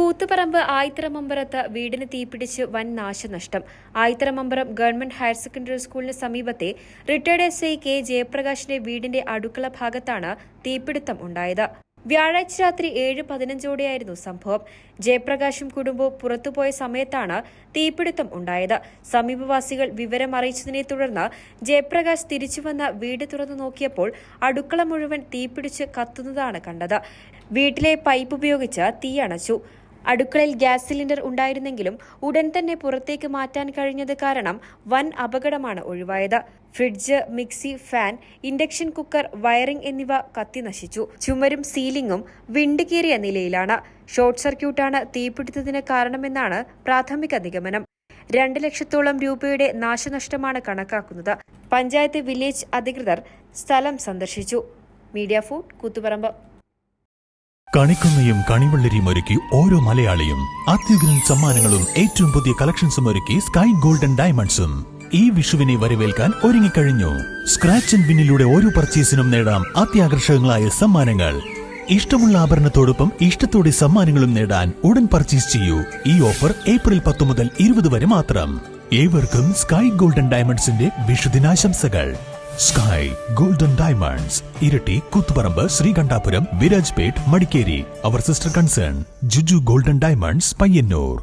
കൂത്തുപറമ്പ് ആയിത്തറമമ്പറത്ത് വീടിന് തീപിടിച്ച് വൻ നാശനഷ്ടം. ആയിത്തറമമ്പറം ഗവൺമെന്റ് ഹയർ സെക്കൻഡറി സ്കൂളിന് സമീപത്തെ റിട്ടയർഡ് എസ് ഐ കെ ജയപ്രകാശിന്റെ വീടിന്റെ അടുക്കള ഭാഗത്താണ് തീപിടുത്തം ഉണ്ടായത്. വ്യാഴാഴ്ച രാത്രി ഏഴ് പതിനഞ്ചോടെയായിരുന്നു സംഭവം. ജയപ്രകാശും കുടുംബവും പുറത്തുപോയ സമയത്താണ് തീപിടുത്തം ഉണ്ടായത്. സമീപവാസികൾ വിവരം അറിയിച്ചതിനെ തുടർന്ന് ജയപ്രകാശ് തിരിച്ചുവന്ന വീട് തുറന്നു നോക്കിയപ്പോൾ അടുക്കള മുഴുവൻ തീപിടിച്ച് കത്തുന്നതാണ് കണ്ടത്. വീട്ടിലെ പൈപ്പ് ഉപയോഗിച്ച് തീയണച്ചു അടുക്കളയിൽ ഗ്യാസ് സിലിണ്ടർ ഉണ്ടായിരുന്നെങ്കിലും ഉടൻ തന്നെ പുറത്തേക്ക് മാറ്റാൻ കഴിഞ്ഞത് കാരണം വൻ അപകടമാണ് ഒഴിവായത്. Fridge mixie fan induction cooker wiring എന്നിവ കത്തിനശിച്ചു ചുമരും സീലിംഗും വിണ്ടുകീറിയ നിലയിലാണ്. ഷോർട്ട് സർക്യൂട്ടാണ് തീപിടുത്തത്തിന് കാരണമെന്നാണ് പ്രാഥമിക നിഗമനം. രണ്ട് ലക്ഷത്തോളം രൂപയുടെ നാശനഷ്ടമാണ് കണക്കാക്കുന്നത്. പഞ്ചായത്ത് വില്ലേജ് അധികൃതർ സ്ഥലം സന്ദർശിച്ചു. Media food Koothuparamba. കണിക്കൊന്നയും കണിവെള്ളരിയും ഒരുക്കി ഓരോ മലയാളിയും അത്യുഗ്രൻ സമ്മാനങ്ങളും ഏറ്റവും പുതിയ കളക്ഷൻസും ഒരുക്കി സ്കൈ ഗോൾഡൻ ഡയമണ്ട്സും. ഈ വിഷുവിനെ വരവേൽക്കാൻ ഒരുങ്ങിക്കഴിഞ്ഞു. സ്ക്രാച്ച് ആൻഡ് വിന്നിലൂടെ ഓരോ പർച്ചേസിനും നേടാം അത്യാകർഷകങ്ങളായ സമ്മാനങ്ങൾ. ഇഷ്ടമുള്ള ആഭരണത്തോടൊപ്പം ഇഷ്ടത്തോടെ സമ്മാനങ്ങളും നേടാൻ ഉടൻ പർച്ചേസ് ചെയ്യൂ. ഈ ഓഫർ ഏപ്രിൽ പത്ത് മുതൽ ഇരുപത് വരെ മാത്രം. ഏവർക്കും സ്കൈ ഗോൾഡൻ ഡയമണ്ട്സിന്റെ വിഷുദിനാശംസകൾ. സ്കൈ ഗോൾഡൻ ഡയമണ്ട്സ് ഇരട്ടി Koothuparamba Sreekandapuram Virajpet Madikeri our sister concern Juju Golden Diamonds Payyanur